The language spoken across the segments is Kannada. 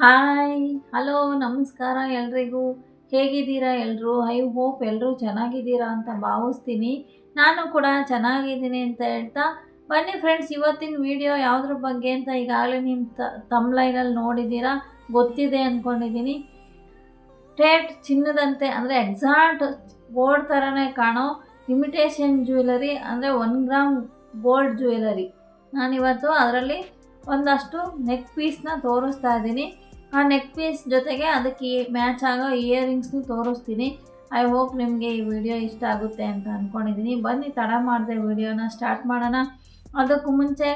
ಹಾಯ್ ಹಲೋ ನಮಸ್ಕಾರ ಎಲ್ರಿಗೂ. ಹೇಗಿದ್ದೀರಾ ಎಲ್ಲರೂ ಐ ಹೋಪ್ ಎಲ್ಲರೂ ಚೆನ್ನಾಗಿದ್ದೀರಾ ಅಂತ ಭಾವಿಸ್ತೀನಿ. ನಾನು ಕೂಡ ಚೆನ್ನಾಗಿದ್ದೀನಿ ಅಂತ ಹೇಳ್ತಾ. ಬನ್ನಿ ಫ್ರೆಂಡ್ಸ್ ಇವತ್ತಿನ ವಿಡಿಯೋ ಯಾವುದ್ರ ಬಗ್ಗೆ ಅಂತ ಈಗಾಗಲೇ ನಿಮ್ಮ ತ ತಮ್ಲೈನಲ್ಲಿ ನೋಡಿದ್ದೀರಾ? ಗೊತ್ತಿದೆ ಅಂದ್ಕೊಂಡಿದ್ದೀನಿ ಟೇಟ್ ಚಿನ್ನದಂತೆ, ಅಂದರೆ ಎಕ್ಸಾಕ್ಟ್ ಗೋಲ್ಡ್ ಥರನೇ ಕಾಣೋ ಇಮಿಟೇಷನ್ ಜ್ಯುವೆಲರಿ ಅಂದರೆ ಒನ್ ಗ್ರಾಮ್ ಗೋಲ್ಡ್ ಜ್ಯುವೆಲರಿ ನಾನಿವತ್ತು ಅದರಲ್ಲಿ ಒಂದಷ್ಟು ನೆಕ್ ಪೀಸ್ನ ತೋರಿಸ್ತಾ ಇದ್ದೀನಿ. ಆ ನೆಕ್ ಪೀಸ್ ಜೊತೆಗೆ ಅದಕ್ಕೆ ಮ್ಯಾಚ್ ಆಗೋ ಇಯರಿಂಗ್ಸ್ನು ತೋರಿಸ್ತೀನಿ. ಐ ಹೋಪ್ ನಿಮಗೆ ಈ ವಿಡಿಯೋ ಇಷ್ಟ ಆಗುತ್ತೆ ಅಂತ ಅಂದ್ಕೊಂಡಿದ್ದೀನಿ ಬನ್ನಿ, ತಡ ಮಾಡಿದೆ ವಿಡಿಯೋನ ಸ್ಟಾರ್ಟ್ ಮಾಡೋಣ. ಅದಕ್ಕೂ ಮುಂಚೆ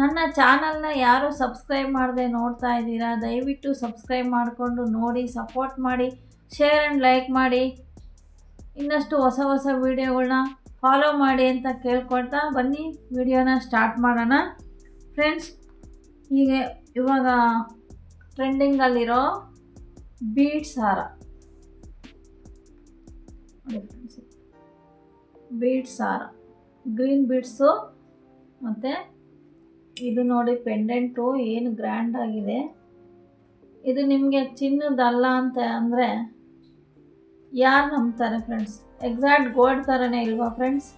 ನನ್ನ ಚಾನಲ್ನ ಯಾರು ಸಬ್ಸ್ಕ್ರೈಬ್ ಮಾಡದೆ ನೋಡ್ತಾ ಇದ್ದೀರಾ, ದಯವಿಟ್ಟು ಸಬ್ಸ್ಕ್ರೈಬ್ ಮಾಡಿಕೊಂಡು ನೋಡಿ ಸಪೋರ್ಟ್ ಮಾಡಿ ಶೇರ್ ಆ್ಯಂಡ್ ಲೈಕ್ ಮಾಡಿ. ಇನ್ನಷ್ಟು ಹೊಸ ಹೊಸ ವೀಡಿಯೋಗಳನ್ನ ಫಾಲೋ ಮಾಡಿ ಅಂತ ಕೇಳ್ಕೊಳ್ತಾ ಬನ್ನಿ ವಿಡಿಯೋನ ಸ್ಟಾರ್ಟ್ ಮಾಡೋಣ. ಫ್ರೆಂಡ್ಸ್ ಹೀಗೆ ಇವಾಗ ಟ್ರೆಂಡಿಂಗಲ್ಲಿರೋ ಬೀಡ್ಸ್ ಹಾರ ಬೀಡ್ಸ್ ಹಾರ ಗ್ರೀನ್ ಬೀಟ್ಸು ಮತ್ತು ಇದು ನೋಡಿ ಪೆಂಡೆಂಟು, ಏನು ಗ್ರ್ಯಾಂಡ್ ಆಗಿದೆ. ಇದು ನಿಮಗೆ ಚಿನ್ನದಲ್ಲ ಅಂತ ಅಂದರೆ ಯಾರು ನಂಬ್ತಾರೆ ಫ್ರೆಂಡ್ಸ್ ಎಕ್ಸಾಕ್ಟ್ ಗೋಲ್ಡ್ ಥರನೇ ಇಲ್ವಾ ಫ್ರೆಂಡ್ಸ್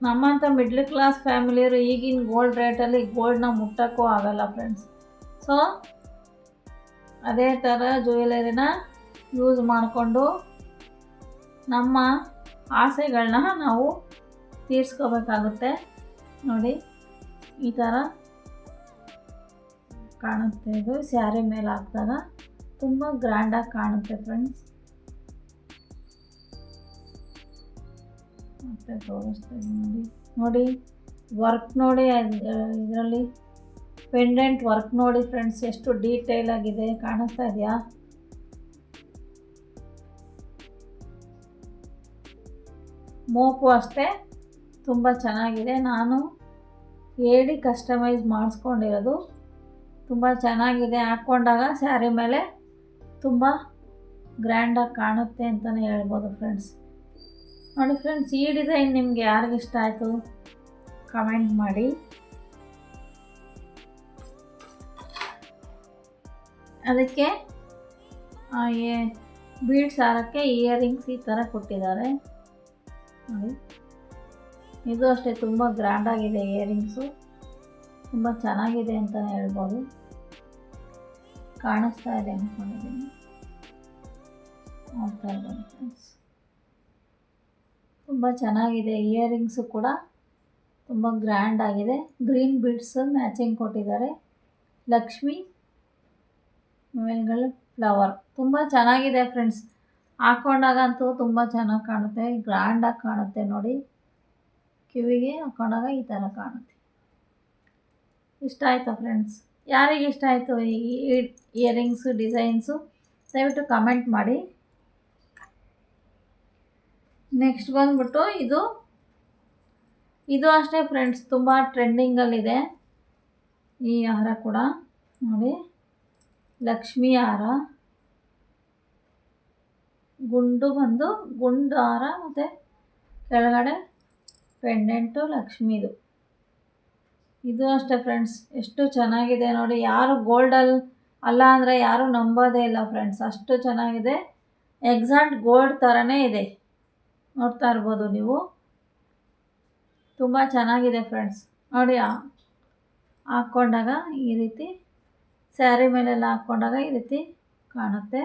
ನಮ್ಮಂಥ ಮಿಡ್ಲ್ ಕ್ಲಾಸ್ ಫ್ಯಾಮಿಲಿಯವರು ಈಗಿನ ಗೋಲ್ಡ್ ರೇಟಲ್ಲಿ ಗೋಲ್ಡ್ನ ಮುಟ್ಟೋಕ್ಕೂ ಆಗಲ್ಲ ಫ್ರೆಂಡ್ಸ್ ಸೊ ಅದೇ ಥರ ಜ್ಯುವೆಲರಿನ ಯೂಸ್ ಮಾಡಿಕೊಂಡು ನಮ್ಮ ಆಸೆಗಳನ್ನ ನಾವು ತೀರಿಸ್ಕೋಬೇಕಾಗುತ್ತೆ. ನೋಡಿ, ಈ ಥರ ಕಾಣುತ್ತೆ ಇದು. ಸ್ಯಾರಿ ಮೇಲೆ ಹಾಕಿದಾಗ ತುಂಬ ಗ್ರ್ಯಾಂಡಾಗಿ ಕಾಣುತ್ತೆ ಫ್ರೆಂಡ್ಸ್ ಮತ್ತೆ ತೋರಿಸ್ತೀನಿ ನೋಡಿ. ನೋಡಿ ವರ್ಕ್ ನೋಡಿ ಇದರಲ್ಲಿ ಪೆಂಡೆಂಟ್ ವರ್ಕ್ ನೋಡಿ ಫ್ರೆಂಡ್ಸ್ ಎಷ್ಟು ಡೀಟೇಲ್ ಆಗಿದೆ, ಕಾಣಿಸ್ತಾ ಇದೆಯಾ? ಮೋಪು ಅಷ್ಟೇ, ತುಂಬ ಚೆನ್ನಾಗಿದೆ. ನಾನು ಹೇಳಿ ಕಸ್ಟಮೈಸ್ ಮಾಡಿಸ್ಕೊಂಡಿರೋದು. ತುಂಬ ಚೆನ್ನಾಗಿದೆ. ಹಾಕ್ಕೊಂಡಾಗ ಸ್ಯಾರಿ ಮೇಲೆ ತುಂಬ ಗ್ರ್ಯಾಂಡಾಗಿ ಕಾಣುತ್ತೆ ಅಂತಲೇ ಹೇಳ್ಬೋದು ಫ್ರೆಂಡ್ಸ್ ನೋಡಿ ಫ್ರೆಂಡ್ಸ್ ಈ ಡಿಸೈನ್ ನಿಮಗೆ ಯಾರಿಗೆ ಇಷ್ಟ ಆಯಿತು? ಕಮೆಂಟ್ ಮಾಡಿ. ಅದಕ್ಕೆ ಬೀಡ್ಸ್ ಹಾರಕ್ಕೆ ಇಯರಿಂಗ್ಸ್ ಈ ಥರ ಕೊಟ್ಟಿದ್ದಾರೆ. ನೋಡಿ. ಇದು ಅಷ್ಟೇ, ತುಂಬ ಗ್ರ್ಯಾಂಡಾಗಿದೆ ಇಯರಿಂಗ್ಸು ತುಂಬ ಚೆನ್ನಾಗಿದೆ ಅಂತಲೇ ಹೇಳ್ಬೋದು. ಕಾಣಿಸ್ತಾ ಇದೆ ಅಂದ್ಕೊಂಡಿದ್ದೀನಿ ನೋಡ್ತಾ ಇದ್ದೀನಿ ಫ್ರೆಂಡ್ಸ್ ತುಂಬ ಚೆನ್ನಾಗಿದೆ. ಇಯರಿಂಗ್ಸು ಕೂಡ ತುಂಬ ಗ್ರ್ಯಾಂಡ್ ಆಗಿದೆ. ಗ್ರೀನ್ ಬೀಡ್ಸ್ ಮ್ಯಾಚಿಂಗ್ ಕೊಟ್ಟಿದ್ದಾರೆ. ಲಕ್ಷ್ಮಿ ಮೇಲ್ಗಳು ಫ್ಲವರ್ ತುಂಬ ಚೆನ್ನಾಗಿದೆ ಫ್ರೆಂಡ್ಸ್ ಹಾಕೊಂಡಾಗಂತೂ ತುಂಬ ಚೆನ್ನಾಗಿ ಕಾಣುತ್ತೆ. ಗ್ರ್ಯಾಂಡಾಗಿ ಕಾಣುತ್ತೆ ನೋಡಿ. ಕಿವಿಗೆ ಹಾಕ್ಕೊಂಡಾಗ ಈ ಥರ ಕಾಣುತ್ತೆ. ಇಷ್ಟ ಆಯಿತಾ ಫ್ರೆಂಡ್ಸ್ ಯಾರಿಗೆ ಇಷ್ಟ ಆಯಿತು ಈ ಇಯರಿಂಗ್ಸು ಡಿಸೈನ್ಸು ದಯವಿಟ್ಟು ಕಮೆಂಟ್ ಮಾಡಿ. ನೆಕ್ಸ್ಟ್ ಬಂದ್ಬಿಟ್ಟು ಇದು ಇದು ಅಷ್ಟೇ ಫ್ರೆಂಡ್ಸ್ ತುಂಬ ಟ್ರೆಂಡಿಂಗಲ್ಲಿದೆ ಈ ಹಾರ ಕೂಡ, ನೋಡಿ. ಲಕ್ಷ್ಮಿ ಹಾರ. ಗುಂಡು ಬಂದು, ಗುಂಡು ಹಾರ ಮತ್ತು ಕೆಳಗಡೆ ಪೆಂಡೆಂಟು ಲಕ್ಷ್ಮಿದು. ಇದು ಅಷ್ಟೇ ಫ್ರೆಂಡ್ಸ್ ಎಷ್ಟು ಚೆನ್ನಾಗಿದೆ ನೋಡಿ. ಯಾರು ಗೋಲ್ಡಲ್ಲಿ ಅಲ್ಲ ಅಂದರೆ ಯಾರೂ ನಂಬೋದೇ ಇಲ್ಲ ಫ್ರೆಂಡ್ಸ್ ಅಷ್ಟು ಚೆನ್ನಾಗಿದೆ. ಎಕ್ಸಾಕ್ಟ್ ಗೋಲ್ಡ್ ಥರನೇ ಇದೆ. ನೋಡ್ತಾ ಇರ್ಬೋದು ನೀವು. ತುಂಬ ಚೆನ್ನಾಗಿದೆ ಫ್ರೆಂಡ್ಸ್. ನೋಡಿ ಹಾಕ್ಕೊಂಡಾಗ ಈ ರೀತಿ ಸ್ಯಾರಿ ಮೇಲೆಲ್ಲ ಹಾಕ್ಕೊಂಡಾಗ ಈ ರೀತಿ ಕಾಣುತ್ತೆ.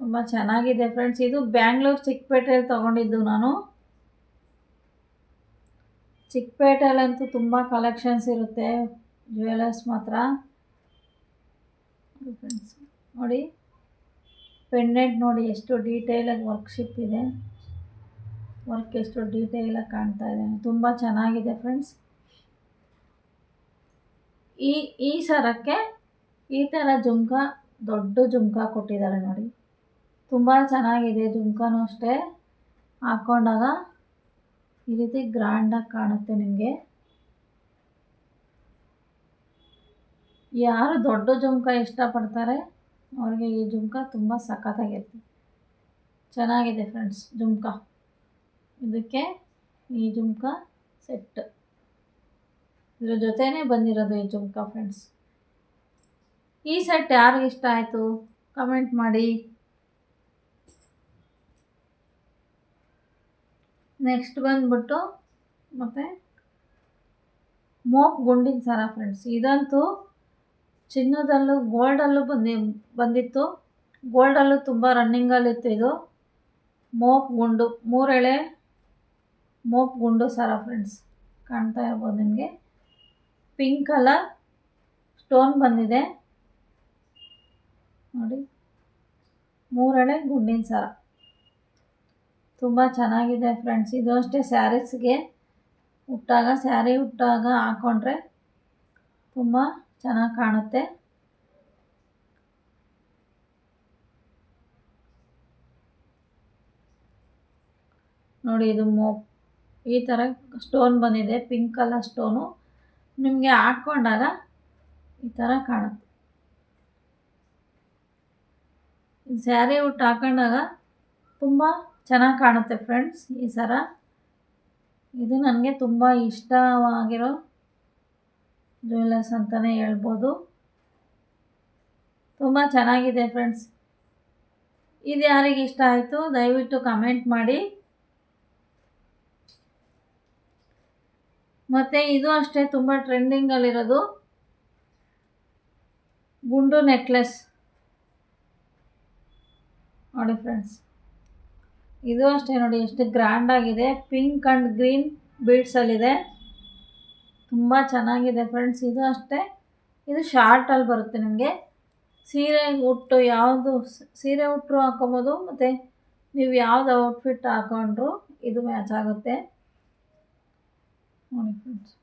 ತುಂಬ ಚೆನ್ನಾಗಿದೆ ಫ್ರೆಂಡ್ಸ್. ಇದು ಬ್ಯಾಂಗ್ಳೂರು ಚಿಕ್ಕಪೇಟೆಯಲ್ಲಿ ತೊಗೊಂಡಿದ್ದು ನಾನು. ಚಿಕ್ಕಪೇಟೆಯಲ್ಲಂತೂ ತುಂಬ ಕಲೆಕ್ಷನ್ಸ್ ಇರುತ್ತೆ. ಜ್ಯುವೆಲರ್ಸ್ ಮಾತ್ರ. ಫ್ರೆಂಡ್ಸ್. ನೋಡಿ. ಪೆಂಡೆಂಟ್ ನೋಡಿ ಎಷ್ಟು ಡೀಟೇಲಾಗಿ ವರ್ಕ್ಶಿಪ್ ಇದೆ. ವರ್ಕ್ ಎಷ್ಟು ಡೀಟೇಲಾಗಿ ಕಾಣ್ತಾ ಇದೆ. ತುಂಬ ಚೆನ್ನಾಗಿದೆ ಫ್ರೆಂಡ್ಸ್ ಈ ಈ ಸರಕ್ಕೆ ಈ ಥರ ಜುಮ್ಕ, ದೊಡ್ಡ ಜುಮ್ಕ ಕೊಟ್ಟಿದ್ದಾರೆ ನೋಡಿ. ತುಂಬ ಚೆನ್ನಾಗಿದೆ ಜುಮ್ಕನೂ ಅಷ್ಟೇ. ಹಾಕ್ಕೊಂಡಾಗ ಈ ರೀತಿ ಗ್ರ್ಯಾಂಡಾಗಿ ಕಾಣುತ್ತೆ ನಿಮಗೆ. ಯಾರು ದೊಡ್ಡ ಜುಮ್ಕ ಇಷ್ಟಪಡ್ತಾರೆ? ಅವ್ರಿಗೆ ಈ ಜುಮ್ಕ ತುಂಬ ಸಖತ್ತಾಗಿರುತ್ತೆ. ಚೆನ್ನಾಗಿದೆ ಫ್ರೆಂಡ್ಸ್ ಜುಮ್ಕ. ಇದಕ್ಕೆ ಈ ಜುಮ್ಕ ಸೆಟ್ ಇದ್ರ ಜೊತೆನೇ ಬಂದಿರೋದು ಈ ಜುಮ್ಕಾ ಫ್ರೆಂಡ್ಸ್ ಈ ಸೆಟ್ ಯಾರಿಗೆ ಇಷ್ಟ ಆಯಿತು? ಕಮೆಂಟ್ ಮಾಡಿ. ನೆಕ್ಸ್ಟ್ ಬಂದ್ಬಿಟ್ಟು ಮತ್ತು ಮೋಪ್ ಗುಂಡಿನ ಸರ ಫ್ರೆಂಡ್ಸ್ ಇದಂತೂ ಚಿನ್ನದಲ್ಲೂ ಗೋಲ್ಡಲ್ಲೂ ಬಂದಿ, ಬಂದಿತ್ತು. ಗೋಲ್ಡಲ್ಲೂ ತುಂಬ ರನ್ನಿಂಗಲ್ಲಿತ್ತು ಇದು. ಮೋಪ್ ಗುಂಡು, ಮೂರೆಳೆ ಮೋಪ್ ಗುಂಡು ಸರ ಫ್ರೆಂಡ್ಸ್ ಕಾಣ್ತಾ ಇರ್ಬೋದು ನಿಮಗೆ. ಪಿಂಕ್ ಕಲರ್ ಸ್ಟೋನ್ ಬಂದಿದೆ. ನೋಡಿ. ಮೂರೆಳೆ ಗುಂಡಿನ ಸರ. ತುಂಬ ಚೆನ್ನಾಗಿದೆ ಫ್ರೆಂಡ್ಸ್ ಇದು ಅಷ್ಟೇ ಸ್ಯಾರೀಸ್ಗೆ ಉಟ್ಟಾಗ ಸ್ಯಾರಿ ಉಟ್ಟಾಗ ಹಾಕ್ಕೊಂಡ್ರೆ ತುಂಬ ಚೆನ್ನಾಗಿ ಕಾಣುತ್ತೆ. ನೋಡಿ ಇದು ಮೋ, ಈ ಥರ ಸ್ಟೋನ್ ಬಂದಿದೆ, ಪಿಂಕ್ ಕಲರ್ ಸ್ಟೋನು. ನಿಮಗೆ ಹಾಕ್ಕೊಂಡಾಗ ಈ ಥರ ಕಾಣುತ್ತೆ. ಸ್ಯಾರಿ ಉಟ್ಟು ಹಾಕೊಂಡಾಗ ತುಂಬ ಚೆನ್ನಾಗಿ ಕಾಣುತ್ತೆ ಫ್ರೆಂಡ್ಸ್ ಈ ಸರ. ಇದು ನನಗೆ ತುಂಬ ಇಷ್ಟವಾಗಿರೋ ಜ್ಯುವೆಲ್ಲರ್ಸ್ ಅಂತಲೇ ಹೇಳ್ಬೋದು. ತುಂಬ ಚೆನ್ನಾಗಿದೆ ಫ್ರೆಂಡ್ಸ್ ಇದು ಯಾರಿಗೆ ಇಷ್ಟ ಆಯಿತು, ದಯವಿಟ್ಟು ಕಮೆಂಟ್ ಮಾಡಿ. ಮತ್ತು ಇದು ಅಷ್ಟೇ, ತುಂಬ ಟ್ರೆಂಡಿಂಗಲ್ಲಿರೋದು ಗುಂಡು ನೆಕ್ಲೆಸ್ ನೋಡಿ ಫ್ರೆಂಡ್ಸ್ ಇದು ಅಷ್ಟೇ ನೋಡಿ, ಎಷ್ಟು ಗ್ರ್ಯಾಂಡಾಗಿದೆ ಪಿಂಕ್ ಆ್ಯಂಡ್ ಗ್ರೀನ್ ಬೀಡ್ಸಲ್ಲಿದೆ ತುಂಬ ಚೆನ್ನಾಗಿದೆ ಫ್ರೆಂಡ್ಸ್ ಇದು ಅಷ್ಟೇ. ಇದು ಶಾರ್ಟಲ್ಲಿ ಬರುತ್ತೆ ನಿಮಗೆ. ಸೀರೆ ಉಟ್ಟು ಯಾವುದು ಸೀರೆ ಉಟ್ಟರು ಹಾಕೊಬೋದು ಮತ್ತು ನೀವು ಯಾವುದು ಔಟ್ಫಿಟ್ ಹಾಕೊಂಡ್ರು ಇದು ಮ್ಯಾಚ್ ಆಗುತ್ತೆ. ನೋಡಿ ಫ್ರೆಂಡ್ಸ್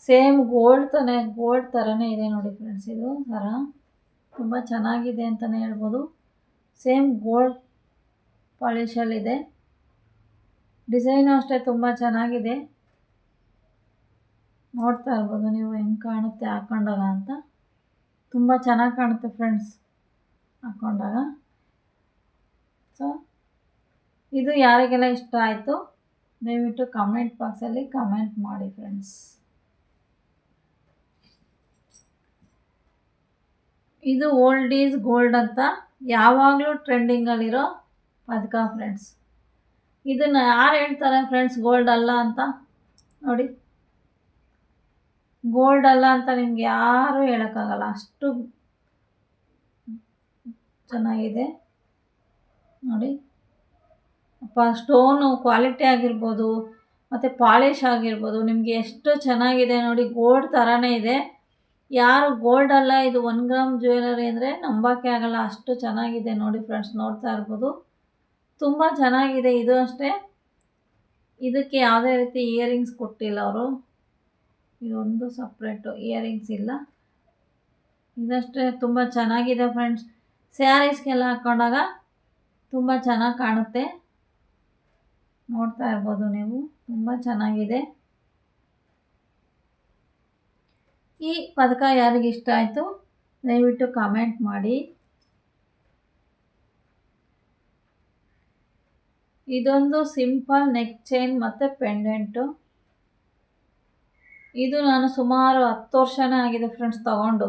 ಸೇಮ್ ಗೋಲ್ಡ್ ತಾನೇ ಗೋಲ್ಡ್ ಥರನೇ ಇದೆ ನೋಡಿ ಫ್ರೆಂಡ್ಸ್ ಇದು ಥರ ತುಂಬ ಚೆನ್ನಾಗಿದೆ ಅಂತಲೇ ಹೇಳ್ಬೋದು. ಸೇಮ್ ಗೋಲ್ಡ್ ಪಾಲಿಷಲ್ಲಿದೆ ಡಿಸೈನು ಅಷ್ಟೇ ತುಂಬ ಚೆನ್ನಾಗಿದೆ. ನೋಡ್ತಾ ಇರ್ಬೋದು ನೀವು ಹೆಂಗೆ ಕಾಣುತ್ತೆ ಹಾಕ್ಕೊಂಡಾಗ ಅಂತ. ತುಂಬ ಚೆನ್ನಾಗಿ ಕಾಣುತ್ತೆ ಫ್ರೆಂಡ್ಸ್ ಹಾಕ್ಕೊಂಡಾಗ ಸೊ ಇದು ಯಾರಿಗೆಲ್ಲ ಇಷ್ಟ ಆಯಿತು, ದಯವಿಟ್ಟು ಕಮೆಂಟ್ ಬಾಕ್ಸಲ್ಲಿ ಕಮೆಂಟ್ ಮಾಡಿ ಫ್ರೆಂಡ್ಸ್. ಇದು ಓಲ್ಡ್ ಈಸ್ ಗೋಲ್ಡ್ ಅಂತ ಯಾವಾಗಲೂ ಟ್ರೆಂಡಿಂಗಲ್ಲಿರೋ ಪದಕ ಫ್ರೆಂಡ್ಸ್. ಇದನ್ನು ಯಾರು ಹೇಳ್ತಾರೆ ಫ್ರೆಂಡ್ಸ್ ಗೋಲ್ಡ್ ಅಲ್ಲ ಅಂತ? ನೋಡಿ. ಗೋಲ್ಡ್ ಅಲ್ಲ ಅಂತ ನಿಮ್ಗೆ ಯಾರೂ ಹೇಳೋಕ್ಕಾಗಲ್ಲ. ಅಷ್ಟು ಚೆನ್ನಾಗಿದೆ. ನೋಡಿ. ಅಪ್ಪ ಸ್ಟೋನು ಕ್ವಾಲಿಟಿ ಆಗಿರ್ಬೋದು, ಮತ್ತು ಪಾಲಿಶ್ ಆಗಿರ್ಬೋದು, ನಿಮಗೆ ಎಷ್ಟು ಚೆನ್ನಾಗಿದೆ ನೋಡಿ. ಗೋಲ್ಡ್ ಥರನೇ ಇದೆ. ಯಾರು ಗೋಲ್ಡ್ ಅಲ್ಲ, ಇದು ಒನ್ ಗ್ರಾಮ್ ಜ್ಯುವೆಲರಿ ಅಂದರೆ ನಂಬೋಕ್ಕೆ ಆಗಲ್ಲ. ಅಷ್ಟು ಚೆನ್ನಾಗಿದೆ ನೋಡಿ ಫ್ರೆಂಡ್ಸ್ ನೋಡ್ತಾ ಇರ್ಬೋದು. ತುಂಬ ಚೆನ್ನಾಗಿದೆ. ಇದು ಅಷ್ಟೇ. ಇದಕ್ಕೆ ಯಾವುದೇ ರೀತಿ ಇಯರಿಂಗ್ಸ್ ಕೊಟ್ಟಿಲ್ಲ ಅವರು. ಇದೊಂದು ಸಪ್ರೇಟು ಇಯರಿಂಗ್ಸ್ ಇಲ್ಲ. ಇದಷ್ಟೇ ತುಂಬ ಚೆನ್ನಾಗಿದೆ ಫ್ರೆಂಡ್ಸ್ ಸ್ಯಾರೀಸ್ಗೆಲ್ಲ ಹಾಕ್ಕೊಂಡಾಗ ತುಂಬ ಚೆನ್ನಾಗಿ ಕಾಣುತ್ತೆ. ನೋಡ್ತಾ ಇರ್ಬೋದು ನೀವು, ತುಂಬ ಚೆನ್ನಾಗಿದೆ. ಈ ಪದಕ ಯಾರಿಗೆ ಇಷ್ಟ ಆಯಿತು, ದಯವಿಟ್ಟು ಕಾಮೆಂಟ್ ಮಾಡಿ. ಇದೊಂದು ಸಿಂಪಲ್ ನೆಕ್ ಚೈನ್ ಮತ್ತು ಪೆಂಡೆಂಟು ಇದು ನಾನು ಸುಮಾರು ಹತ್ತು ವರ್ಷನೇ ಆಗಿದೆ ಫ್ರೆಂಡ್ಸ್ ತಗೊಂಡು.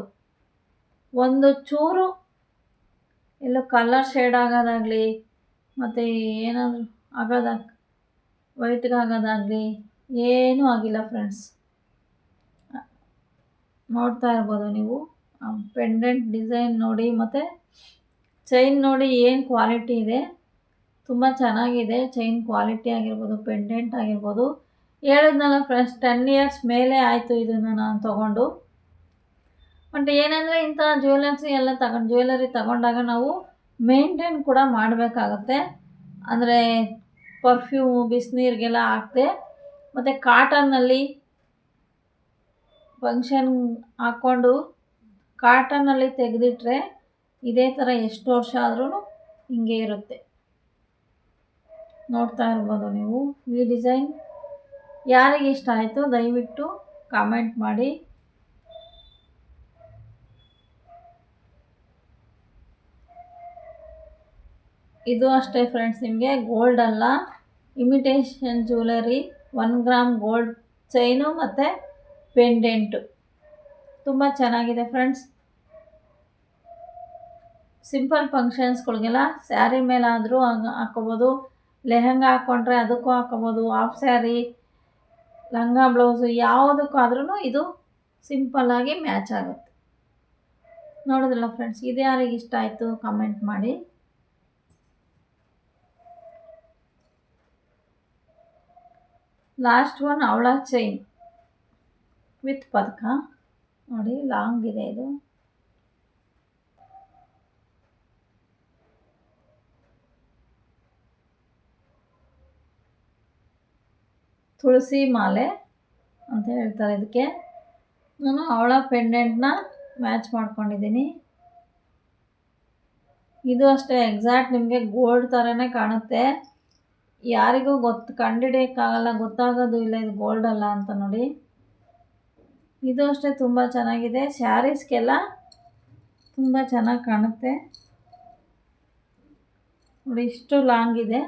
ಒಂದು ಚೂರು ಎಲ್ಲೋ ಕಲರ್ ಶೇಡ್ ಆಗೋದಾಗಲಿ, ಮತ್ತು ಏನಾದರೂ ಆಗೋದ ವೈಟ್ಗಾಗೋದಾಗಲಿ ಏನೂ ಆಗಿಲ್ಲ ಫ್ರೆಂಡ್ಸ್ ನೋಡ್ತಾ ಇರ್ಬೋದು ನೀವು ಪೆಂಡೆಂಟ್ ಡಿಸೈನ್ ನೋಡಿ, ಮತ್ತು ಚೈನ್ ನೋಡಿ ಏನು ಕ್ವಾಲಿಟಿ ಇದೆ, ತುಂಬ ಚೆನ್ನಾಗಿದೆ ಚೈನ್ ಕ್ವಾಲಿಟಿ ಆಗಿರ್ಬೋದು ಪೆಂಡೆಂಟ್ ಆಗಿರ್ಬೋದು. ಹೇಳಿದ್ನಲ್ಲ ಫ್ರೆಂಡ್ಸ್ ಟೆನ್ ಇಯರ್ಸ್ ಮೇಲೆ ಆಯಿತು ಇದನ್ನು ನಾನು ತೊಗೊಂಡು. ಬಟ್ ಏನಂದರೆ ಇಂಥ ಜ್ಯುವೆಲರ್ಸಿ ಎಲ್ಲ ತಗೊಂಡು ಜ್ಯುವೆಲರಿ ತಗೊಂಡಾಗ ನಾವು ಮೇಂಟೈನ್ ಕೂಡ ಮಾಡಬೇಕಾಗತ್ತೆ. ಅಂದರೆ ಪರ್ಫ್ಯೂಮು ಬಿಸಿನೀರಿಗೆಲ್ಲ ಹಾಕ್ದೆ, ಮತ್ತು ಕಾಟನ್ನಲ್ಲಿ ಫಂಕ್ಷನ್ ಹಾಕ್ಕೊಂಡು ಕಾಟನ್ನಲ್ಲಿ ತೆಗೆದಿಟ್ರೆ ಇದೇ ಥರ ಎಷ್ಟು ವರ್ಷ ಆದ್ರೂ ಹಿಂಗೆ ಇರುತ್ತೆ. ನೋಡ್ತಾ ಇರ್ಬೋದು ನೀವು ಈ ಡಿಸೈನ್ ಯಾರಿಗೆ ಇಷ್ಟ ಆಯಿತು ದಯವಿಟ್ಟು ಕಾಮೆಂಟ್ ಮಾಡಿ. ಇದು ಅಷ್ಟೇ ಫ್ರೆಂಡ್ಸ್ ನಿಮಗೆ ಗೋಲ್ಡ್ ಅಲ್ಲ. Imitation jewellery one gram gold chain ಮತ್ತು ಪೆಂಡೆಂಟು ತುಂಬ ಚೆನ್ನಾಗಿದೆ ಫ್ರೆಂಡ್ಸ್ ಸಿಂಪಲ್ ಫಂಕ್ಷನ್ಸ್ಗಳಿಗೆಲ್ಲ ಸ್ಯಾರಿ ಮೇಲಾದರೂ ಹಾಕೋಬೋದು ಲೆಹಂಗಾ ಹಾಕ್ಕೊಂಡ್ರೆ ಅದಕ್ಕೂ ಹಾಕೋಬೋದು ಹಾಫ್ ಸ್ಯಾರಿ ಲಂಗ ಬ್ಲೌಸು ಯಾವುದಕ್ಕಾದ್ರೂ ಇದು ಸಿಂಪಲ್ಲಾಗಿ ಮ್ಯಾಚ್ ಆಗುತ್ತೆ. ನೋಡಿದ್ರಲ್ಲ ಫ್ರೆಂಡ್ಸ್, ಇದು ಯಾರಿಗೆ ಇಷ್ಟ ಆಯಿತು ಕಮೆಂಟ್ ಮಾಡಿ. ಲಾಸ್ಟ್ ಒನ್ ಅವಳ ಚೈನ್ ವಿತ್ ಪದಕ. ನೋಡಿ ಲಾಂಗ್ ಇದೆ ಇದು. ತುಳಸಿ ಮಾಲೆ ಅಂತ ಹೇಳ್ತಾರೆ ಇದಕ್ಕೆ. ನಾನು ಅವಳ ಪೆಂಡೆಂಟ್ನ ಮ್ಯಾಚ್ ಮಾಡ್ಕೊಂಡಿದ್ದೀನಿ. ಇದು ಅಷ್ಟೇ ಎಕ್ಸಾಕ್ಟ್ ನಿಮಗೆ ಗೋಲ್ಡ್ ಥರನೇ ಕಾಣುತ್ತೆ. ಯಾರಿಗೂ ಗೊತ್ತು ಕಂಡಿಡಿಯೋಕ್ಕಾಗಲ್ಲ, ಗೊತ್ತಾಗೋದು ಇಲ್ಲ ಇದು ಗೋಲ್ಡ್ ಅಲ್ಲ ಅಂತ ನೋಡಿ. ಇದು ಅಷ್ಟೇ ತುಂಬ ಚೆನ್ನಾಗಿದೆ. ಸ್ಯಾರೀಸ್ಗೆಲ್ಲ ತುಂಬ ಚೆನ್ನಾಗಿ ಕಾಣುತ್ತೆ. ನೋಡಿ, ಇಷ್ಟು ಲಾಂಗ್ ಇದೆ.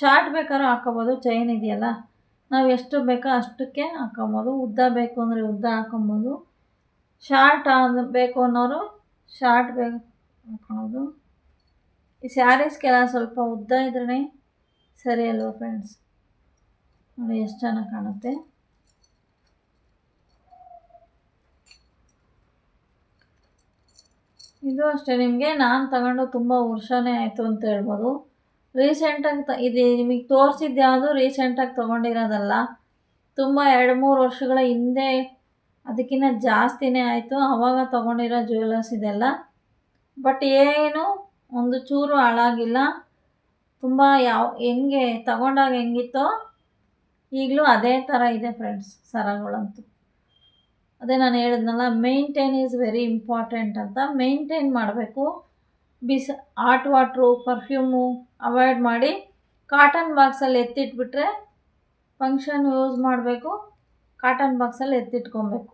ಶಾರ್ಟ್ ಬೇಕಾದ್ರೂ ಹಾಕೋಬೋದು ಚೈನ್ ಇದೆಯಲ್ಲ? ನಾವು ಎಷ್ಟು ಬೇಕೋ ಅಷ್ಟಕ್ಕೆ ಹಾಕೊಬೋದು. ಉದ್ದ ಬೇಕು ಅಂದರೆ ಉದ್ದ ಹಾಕೊಬೋದು. ಶಾರ್ಟ್ ಆದ ಬೇಕು ಅನ್ನೋರು ಶಾರ್ಟ್ ಬೇಕು ಹಾಕೊಳೋದು. ಈ ಸ್ಯಾರೀಸ್ಗೆಲ್ಲ ಸ್ವಲ್ಪ ಉದ್ದ ಇದ್ರೇ ಸರಿ ಅಲ್ವ ಫ್ರೆಂಡ್ಸ್ ನೋಡಿ ಎಷ್ಟು ಚೆನ್ನಾಗಿ ಕಾಣುತ್ತೆ. ಇದು ಅಷ್ಟೇ. ನಿಮಗೆ ನಾನು ತಗೊಂಡು ತುಂಬ ವರ್ಷನೇ ಆಯಿತು ಅಂತ ಹೇಳ್ಬೋದು. ರೀಸೆಂಟಾಗಿ ತ ಇದು ನಿಮಗೆ ತೋರಿಸಿದ್ದು ಯಾವುದು ರೀಸೆಂಟಾಗಿ ತೊಗೊಂಡಿರೋದಲ್ಲ. ತುಂಬ ಎರಡು ಮೂರು ವರ್ಷಗಳ ಹಿಂದೆ ಅದಕ್ಕಿಂತ ಜಾಸ್ತಿನೇ ಆಯಿತು. ಆವಾಗ ತೊಗೊಂಡಿರೋ ಜ್ಯುವೆಲರ್ಸ್ ಇದೆಲ್ಲ. ಬಟ್ ಏನು, ಒಂದು ಚೂರು ಹಾಳಾಗಿಲ್ಲ. ತುಂಬ ಯಾವ, ಹೆಂಗೆ, ತಗೊಂಡಾಗ ಹೆಂಗಿತ್ತೋ ಈಗಲೂ ಅದೇ ಥರ ಇದೆ ಫ್ರೆಂಡ್ಸ್ ಸರಗಳಂತೂ. ಅದೇ ನಾನು ಹೇಳಿದ್ನಲ್ಲ ಮೇಂಟೈನ್ ಈಸ್ ವೆರಿ ಇಂಪಾರ್ಟೆಂಟ್ ಅಂತ. ಮೇಂಟೈನ್ ಮಾಡಬೇಕು. ಬಿಸಿ ಹಾಟ್ ವಾಟ್ರು, ಪರ್ಫ್ಯೂಮು ಅವಾಯ್ಡ್ ಮಾಡಿ ಕಾಟನ್ ಬಾಕ್ಸಲ್ಲಿ ಎತ್ತಿಟ್ಬಿಟ್ರೆ ಫಂಕ್ಷನ್ ಯೂಸ್ ಮಾಡಬೇಕು. ಕಾಟನ್ ಬಾಕ್ಸಲ್ಲಿ ಎತ್ತಿಟ್ಕೊಬೇಕು.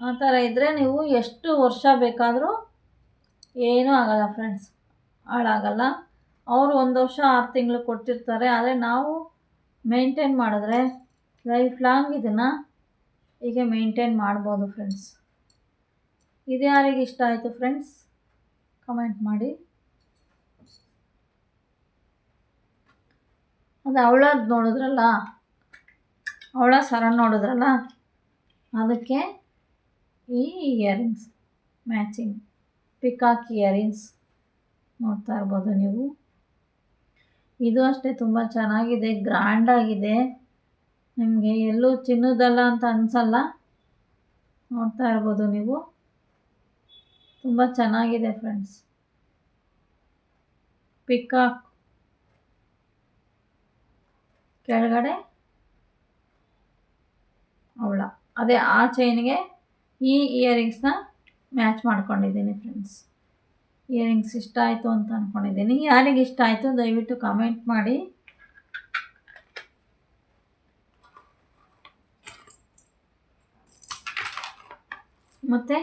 ಆ ಥರ ಇದ್ದರೆ ನೀವು ಎಷ್ಟು ವರ್ಷ ಬೇಕಾದರೂ ಏನೂ ಆಗಲ್ಲ ಫ್ರೆಂಡ್ಸ್. ಹಾಳಾಗಲ್ಲ. ಅವರು ಒಂದು ವರ್ಷ ಆರು ತಿಂಗಳು ಕೊಟ್ಟಿರ್ತಾರೆ. ಆದರೆ ನಾವು ಮೇಂಟೈನ್ ಮಾಡಿದ್ರೆ ಲೈಫ್ ಲಾಂಗ್ ಇದನ್ನು ಹೀಗೆ ಮೇಂಟೈನ್ ಮಾಡ್ಬೋದು ಫ್ರೆಂಡ್ಸ್. ಇದು ಯಾರಿಗೆ ಇಷ್ಟ ಆಯಿತು ಫ್ರೆಂಡ್ಸ್? ಕಮೆಂಟ್ ಮಾಡಿ. ಅದು ಅವಳದ್ದು ನೋಡಿದ್ರಲ್ಲ? ಅವಳ ಸರ ನೋಡಿದ್ರಲ್ಲ? ಅದಕ್ಕೆ ಈ ಇಯರಿಂಗ್ಸ್ ಮ್ಯಾಚಿಂಗ್ ಪಿಕಾಕ್ ಇಯರಿಂಗ್ಸ್ ನೋಡ್ತಾ ಇರ್ಬೋದು ನೀವು. ಇದು ಅಷ್ಟೇ ತುಂಬ ಚೆನ್ನಾಗಿದೆ ಗ್ರ್ಯಾಂಡಾಗಿದೆ ನಿಮಗೆ ಎಲ್ಲೂ ಚಿನ್ನದಲ್ಲ ಅಂತ ಅನಿಸಲ್ಲ. ನೋಡ್ತಾ ಇರ್ಬೋದು ನೀವು. ತುಂಬ ಚೆನ್ನಾಗಿದೆ ಫ್ರೆಂಡ್ಸ್ ಪಿಕಾಕ್ ಕೆಳಗಡೆ ಅವಳ. ಅದೇ ಆ ಚೈನ್ಗೆ ಈ ಇಯರಿಂಗ್ಸ್ನ ಮ್ಯಾಚ್ ಮಾಡ್ಕೊಂಡಿದ್ದೀನಿ ಫ್ರೆಂಡ್ಸ್ ಇಯರಿಂಗ್ಸ್ ಇಷ್ಟ ಆಯಿತು ಅಂತ ಅಂದ್ಕೊಂಡಿದ್ದೀನಿ ಯಾರಿಗೆ ಇಷ್ಟ ಆಯಿತು ದಯವಿಟ್ಟು ಕಮೆಂಟ್ ಮಾಡಿ. ಮತ್ತು?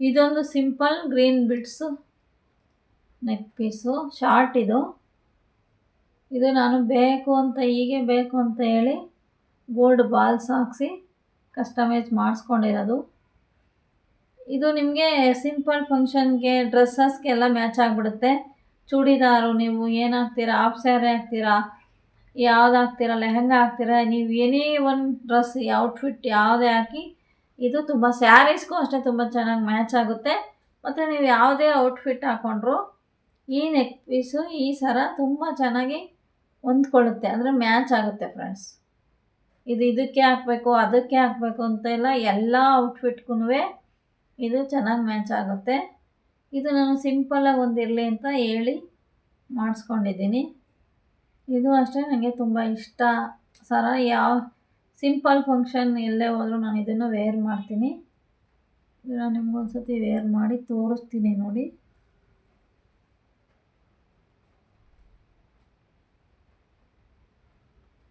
ಇದೊಂದು simple green beads neck piece, short ಇದು. ಇದು ನಾನು ಬೇಕು ಅಂತ, ಹೀಗೆ ಬೇಕು ಅಂತ ಹೇಳಿ ಗೋಲ್ಡ್ ಬಾಲ್ಸ್ ಹಾಕ್ಸಿ ಕಸ್ಟಮೈಸ್ ಮಾಡಿಸ್ಕೊಂಡಿರೋದು. ಇದು ನಿಮಗೆ ಸಿಂಪಲ್ ಫಂಕ್ಷನ್ಗೆ ಡ್ರೆಸ್ಸಸ್ಗೆಲ್ಲ ಮ್ಯಾಚ್ ಆಗಿಬಿಡುತ್ತೆ. ಚೂಡಿದಾರು, ನೀವು ಏನು ಹಾಕ್ತೀರಾ ಹಾಫ್ ಸ್ಯಾರಿ ಹಾಕ್ತೀರಾ ಯಾವ್ದು ಹಾಕ್ತೀರಾ ಲೆಹಂಗಾ ಹಾಕ್ತೀರಾ, ನೀವು ಏನೇ ಒಂದು ಡ್ರೆಸ್ ಔಟ್ಫಿಟ್ ಯಾವುದೇ ಹಾಕಿ ಇದು ತುಂಬ ಸ್ಯಾರೀಸ್ಗೂ ಅಷ್ಟೇ ತುಂಬ ಚೆನ್ನಾಗಿ ಮ್ಯಾಚ್ ಆಗುತ್ತೆ. ಮತ್ತು ನೀವು ಯಾವುದೇ ಔಟ್ಫಿಟ್ ಹಾಕ್ಕೊಂಡ್ರು ಈ ನೆಕ್ ಪೀಸು ಈ ಸರ ತುಂಬ ಚೆನ್ನಾಗಿ ಹೊಂದ್ಕೊಳ್ಳುತ್ತೆ. ಅಂದರೆ ಮ್ಯಾಚ್ ಆಗುತ್ತೆ ಫ್ರೆಂಡ್ಸ್ ಇದು ಇದಕ್ಕೆ ಹಾಕಬೇಕು, ಅದಕ್ಕೆ ಹಾಕಬೇಕು ಅಂತ ಇಲ್ಲ, ಎಲ್ಲ ಔಟ್ಫಿಟ್ಗೂ ಇದು ಚೆನ್ನಾಗಿ ಮ್ಯಾಚ್ ಆಗುತ್ತೆ. ಇದು ನಾನು ಸಿಂಪಲ್ಲಾಗಿ ಒಂದಿರಲಿ ಅಂತ ಹೇಳಿ ಮಾಡಿಸ್ಕೊಂಡಿದ್ದೀನಿ. ಇದು ಅಷ್ಟೇ ನನಗೆ ತುಂಬ ಇಷ್ಟ. ಸರ ಯಾವ ಸಿಂಪಲ್ ಫಂಕ್ಷನ್ ಎಲ್ಲೇ ಹೋದರೂ ನಾನು ಇದನ್ನು ವೇರ್ ಮಾಡ್ತೀನಿ. ನಾನು ನಿಮ್ಗೊಂದು ಸತಿ ವೇರ್ ಮಾಡಿ ತೋರಿಸ್ತೀನಿ ನೋಡಿ.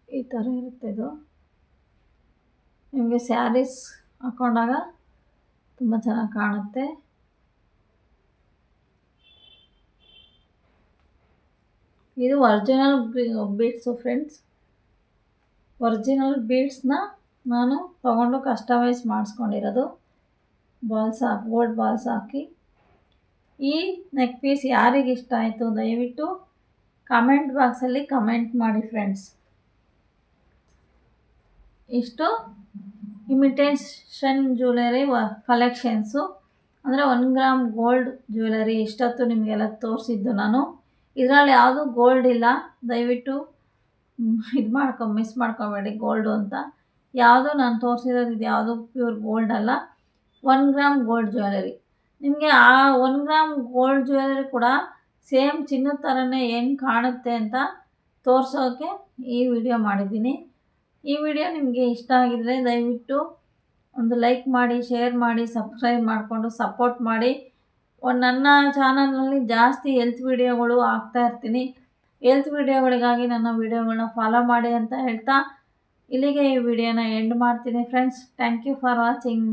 ಈ ಥರ ಇರುತ್ತೆ ಇದು. ನಿಮಗೆ ಸ್ಯಾರೀಸ್ ಹಾಕ್ಕೊಂಡಾಗ ತುಂಬ ಚೆನ್ನಾಗಿ ಕಾಣುತ್ತೆ. ಇದು ಒರಿಜಿನಲ್ ಬೀಡ್ಸು ಫ್ರೆಂಡ್ಸ್ ಒರಿಜಿನಲ್ ಬೀಡ್ಸ್ನ ನಾನು ತೊಗೊಂಡು ಕಸ್ಟಮೈಸ್ ಮಾಡಿಸ್ಕೊಂಡಿರೋದು. ಬಾಲ್ಸ್ ಹಾಕಿ ಗೋಲ್ಡ್ ಬಾಲ್ಸ್ ಹಾಕಿ. ಈ ನೆಕ್ ಪೀಸ್ ಯಾರಿಗೆ ಇಷ್ಟ ಆಯಿತು ದಯವಿಟ್ಟು ಕಮೆಂಟ್ ಬಾಕ್ಸಲ್ಲಿ ಕಮೆಂಟ್ ಮಾಡಿ ಫ್ರೆಂಡ್ಸ್ ಇಷ್ಟು ಇಮಿಟೇಷನ್ ಜ್ಯುವೆಲರಿ ವ ಕಲೆಕ್ಷನ್ಸು ಅಂದರೆ ಒನ್ ಗ್ರಾಮ್ ಗೋಲ್ಡ್ ಜ್ಯುವೆಲರಿ ಇಷ್ಟೊತ್ತು ನಿಮಗೆಲ್ಲ ತೋರಿಸಿದ್ದು ನಾನು. ಇದರಲ್ಲಿ ಯಾವುದು ಗೋಲ್ಡ್ ಇಲ್ಲ, ದಯವಿಟ್ಟು ಇದು ಮಾಡ್ಕೊ ಮಿಸ್ ಮಾಡ್ಕೊಬೇಡಿ ಗೋಲ್ಡು ಅಂತ. ಯಾವುದು ನಾನು ತೋರಿಸಿರೋದು ಇದು ಯಾವುದು ಪ್ಯೂರ್ ಗೋಲ್ಡ್ ಅಲ್ಲ. ಒನ್ ಗ್ರಾಮ್ ಗೋಲ್ಡ್ ಜ್ಯುವೆಲರಿ ನಿಮಗೆ ಆ ಒನ್ ಗ್ರಾಮ್ ಗೋಲ್ಡ್ ಜ್ಯುವೆಲರಿ ಕೂಡ ಸೇಮ್ ಚಿನ್ನದ ಥರನೇ ಹೆಂಗೆ ಕಾಣುತ್ತೆ ಅಂತ ತೋರಿಸೋಕೆ ಈ ವಿಡಿಯೋ ಮಾಡಿದ್ದೀನಿ. ಈ ವಿಡಿಯೋ ನಿಮಗೆ ಇಷ್ಟ ಆಗಿದರೆ ದಯವಿಟ್ಟು ಒಂದು ಲೈಕ್ ಮಾಡಿ ಶೇರ್ ಮಾಡಿ ಸಬ್ಸ್ಕ್ರೈಬ್ ಮಾಡಿಕೊಂಡು ಸಪೋರ್ಟ್ ಮಾಡಿ. ನನ್ನ ಚಾನಲ್ನಲ್ಲಿ ಜಾಸ್ತಿ ಹೆಲ್ತ್ ವಿಡಿಯೋಗಳು ಹಾಕ್ತಾ ಇರ್ತೀನಿ. ಹೆಲ್ತ್ ವಿಡಿಯೋಗಳಿಗಾಗಿ ನನ್ನ ವಿಡಿಯೋಗಳನ್ನ ಫಾಲೋ ಮಾಡಿ ಅಂತ ಹೇಳ್ತಾ ಇಲ್ಲಿಗೆ ಈ ವಿಡಿಯೋನ ಎಂಡ್ ಮಾಡ್ತೀನಿ friends thank you for watching